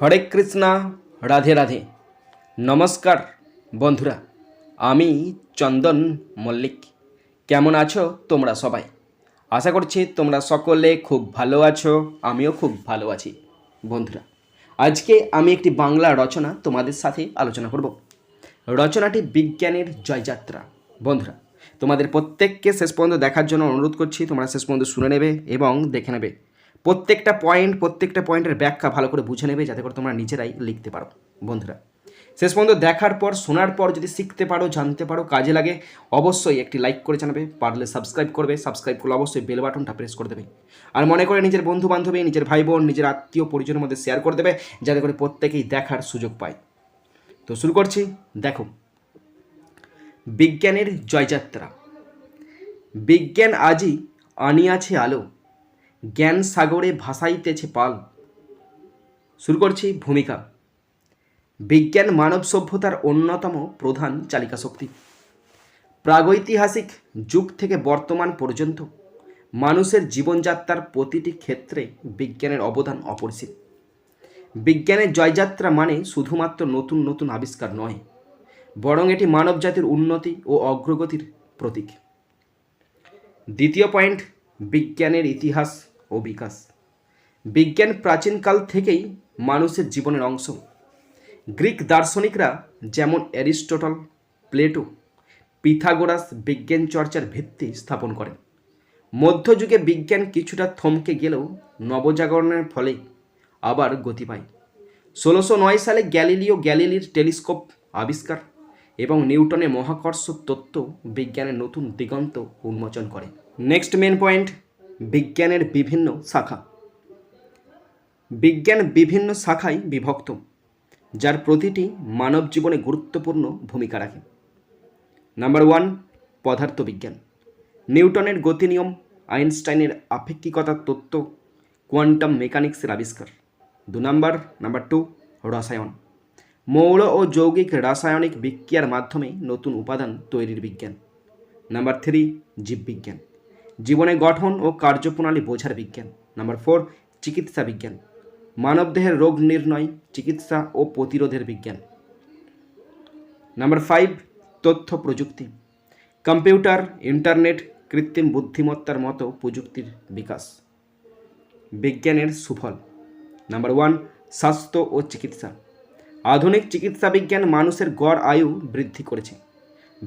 হরে কৃষ্ণা, রাধে রাধে। নমস্কার বন্ধুরা, আমি চন্দন মল্লিক। কেমন আছো তোমরা সবাই? আশা করছি তোমরা সকলে খুব ভালো আছো, আমিও খুব ভালো আছি। বন্ধুরা, আজকে আমি একটি বাংলা রচনা তোমাদের সাথে আলোচনা করব। রচনাটি বিজ্ঞানের জয়যাত্রা। বন্ধুরা, তোমাদের প্রত্যেককে শেষ পর্যন্ত দেখার জন্য অনুরোধ করছি, তোমরা শেষ পর্যন্ত শুনে নেবে এবং দেখে নেবে। প্রত্যেকটা পয়েন্ট প্রত্যেকটা পয়েন্টের ব্যাখ্যা ভালো করে বুঝে নেবে, যাতে করে তোমরা নিজেরাই লিখতে পারো, বন্ধুরা। শেষ পর্যন্ত দেখার পর, শোনার পর যদি শিখতে পারো, জানতে পারো, কাজে লাগে, অবশ্যই একটি লাইক করে জানাবে, পারলে সাবস্ক্রাইব করবে সাবস্ক্রাইব করলে অবশ্যই বেল বাটনটা প্রেস করে দেবে। আর মনে করে নিজের বন্ধু বান্ধবী নিজের ভাই বোন নিজের আত্মীয় পরিজনের মধ্যে শেয়ার করে দেবে, যাতে করে প্রত্যেকেই দেখার সুযোগ পায়। তো শুরু করছি, দেখো। বিজ্ঞানের জয়যাত্রা। বিজ্ঞান আজই আনিয়াছে আলো জ্ঞান সাগরে ভাসাইতেছে পাল। শুরু করছি ভূমিকা। বিজ্ঞান মানব সভ্যতার অন্যতম প্রধান চালিকা শক্তি। প্রাগৈতিহাসিক যুগ থেকে বর্তমান পর্যন্ত মানুষের জীবনযাত্রার প্রতিটি ক্ষেত্রে বিজ্ঞানের অবদান অপরিসীম। বিজ্ঞানের জয়যাত্রা মানে শুধুমাত্র নতুন নতুন আবিষ্কার নয়, বরং এটি মানবজাতির উন্নতি ও অগ্রগতির প্রতীক। দ্বিতীয় পয়েন্ট, বিজ্ঞানের ইতিহাস। ও বিকাশ। বিজ্ঞান প্রাচীনকাল থেকেই মানুষের জীবনের অংশ। গ্রিক দার্শনিকরা যেমন অ্যারিস্টটল, প্লেটো, পিথাগোরাস বিজ্ঞান চর্চার ভিত্তি স্থাপন করেন। মধ্যযুগে বিজ্ঞান কিছুটা থমকে গেলেও নবজাগরণের ফলে আবার গতি পায়। ষোলোশো নয় সালে গ্যালিলিও গ্যালিলির টেলিস্কোপ আবিষ্কার এবং নিউটনের মহাকর্ষ তত্ত্ব বিজ্ঞানের নতুন দিগন্ত উন্মোচন করে। নেক্সট মেন পয়েন্ট বিজ্ঞানের বিভিন্ন শাখা। বিজ্ঞান বিভিন্ন শাখায় বিভক্ত, যার প্রতিটি মানব জীবনে গুরুত্বপূর্ণ ভূমিকা রাখে। নাম্বার ওয়ান, পদার্থবিজ্ঞান। নিউটনের গতি নিয়ম, আইনস্টাইনের আপেক্ষিকতার তত্ত্ব, কোয়ান্টাম মেকানিক্সের আবিষ্কার। দু নাম্বার নাম্বার টু, রসায়ন। মৌল ও যৌগিক রাসায়নিক বিক্রিয়ার মাধ্যমে নতুন উপাদান তৈরির বিজ্ঞান। নাম্বার থ্রি, জীববিজ্ঞান। জীবনের গঠন ও কার্যপ্রণালী বোঝার বিজ্ঞান। নাম্বার ফোর, চিকিৎসা বিজ্ঞান। মানবদেহের রোগ নির্ণয়, চিকিৎসা ও প্রতিরোধের বিজ্ঞান। নাম্বার ফাইভ, তথ্য প্রযুক্তি। কম্পিউটার, ইন্টারনেট, কৃত্রিম বুদ্ধিমত্তার মতো প্রযুক্তির বিকাশ। বিজ্ঞানের সুফল। নাম্বার ওয়ান, স্বাস্থ্য ও চিকিৎসা। আধুনিক চিকিৎসা বিজ্ঞান মানুষের গড় আয়ু বৃদ্ধি করেছে।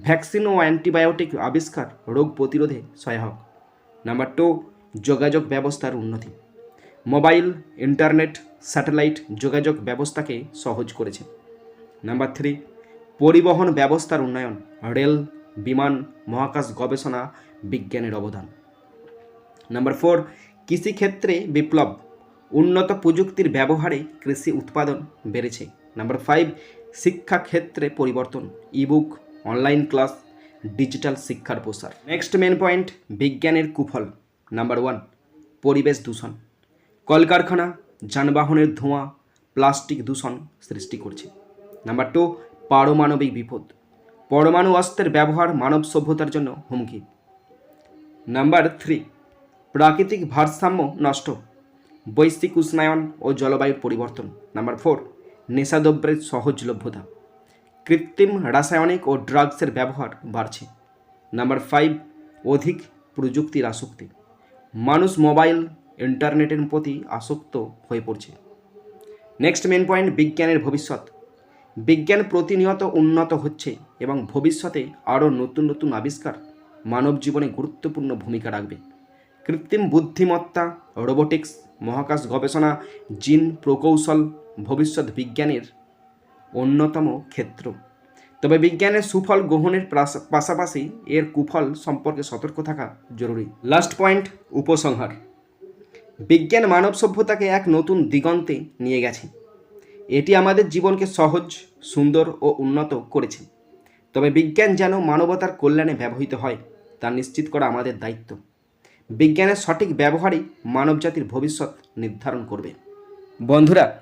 ভ্যাকসিন ও অ্যান্টিবায়োটিক আবিষ্কার রোগ প্রতিরোধে সহায়ক। নাম্বার টু, যোগাযোগ ব্যবস্থার উন্নতি। মোবাইল, ইন্টারনেট, স্যাটেলাইট যোগাযোগ ব্যবস্থাকে সহজ করেছে। নাম্বার থ্রি, পরিবহন ব্যবস্থার উন্নয়ন, রেল, বিমান, মহাকাশ গবেষণা, বিজ্ঞানের অবদান। নাম্বার ফোর, কৃষিক্ষেত্রে বিপ্লব, উন্নত প্রযুক্তির ব্যবহারে কৃষি উৎপাদন বেড়েছে। নাম্বার ফাইভ, শিক্ষাক্ষেত্রে পরিবর্তন, ইবুক, অনলাইন ক্লাস ডিজিটাল শিক্ষার প্রসার। নেক্সট মেন পয়েন্ট বিজ্ঞানের কুফল। নাম্বার ওয়ান পরিবেশ দূষণ। কলকারখানা, যানবাহনের ধোঁয়া, প্লাস্টিক দূষণ সৃষ্টি করছে। নাম্বার টু পারমাণবিক বিপদ। পরমাণু অস্ত্রের ব্যবহার মানব সভ্যতার জন্য হুমকি। নাম্বার থ্রি প্রাকৃতিক ভারসাম্য নষ্ট। বৈশ্বিক উষ্ণায়ন ও জলবায়ুর পরিবর্তন। নাম্বার ফোর নেশাদ্রব্যের সহজলভ্যতা। কৃত্রিম রাসায়নিক ও ড্রাগসের ব্যবহার বাড়ছে। নাম্বার ফাইভ অধিক প্রযুক্তির আসক্তি। মানুষ মোবাইল ইন্টারনেটের প্রতি আসক্ত হয়ে পড়ছে। নেক্সট মেন পয়েন্ট বিজ্ঞানের ভবিষ্যৎ। বিজ্ঞান প্রতিনিয়ত উন্নত হচ্ছে এবং ভবিষ্যতে আরও নতুন নতুন আবিষ্কার মানব জীবনে গুরুত্বপূর্ণ ভূমিকা রাখবে। কৃত্রিম বুদ্ধিমত্তা রোবোটিক্স মহাকাশ গবেষণা, জিন প্রকৌশল, ভবিষ্যৎ বিজ্ঞানের অন্যতম ক্ষেত্র। তবে বিজ্ঞানের সুফল গ্রহণের পাশাপাশি এর কুফল সম্পর্কে সতর্ক থাকা জরুরি। লাস্ট পয়েন্ট উপসংহার। বিজ্ঞান মানব সভ্যতাকে এক নতুন দিগন্তে নিয়ে গেছে। এটি আমাদের জীবনকে সহজ, সুন্দর ও উন্নত করেছে। তবে বিজ্ঞান যেন মানবতার কল্যাণে ব্যবহৃত হয়, তা নিশ্চিত করা আমাদের দায়িত্ব। বিজ্ঞানের সঠিক ব্যবহারই মানবজাতির ভবিষ্যৎ নির্ধারণ করবে। বন্ধুরা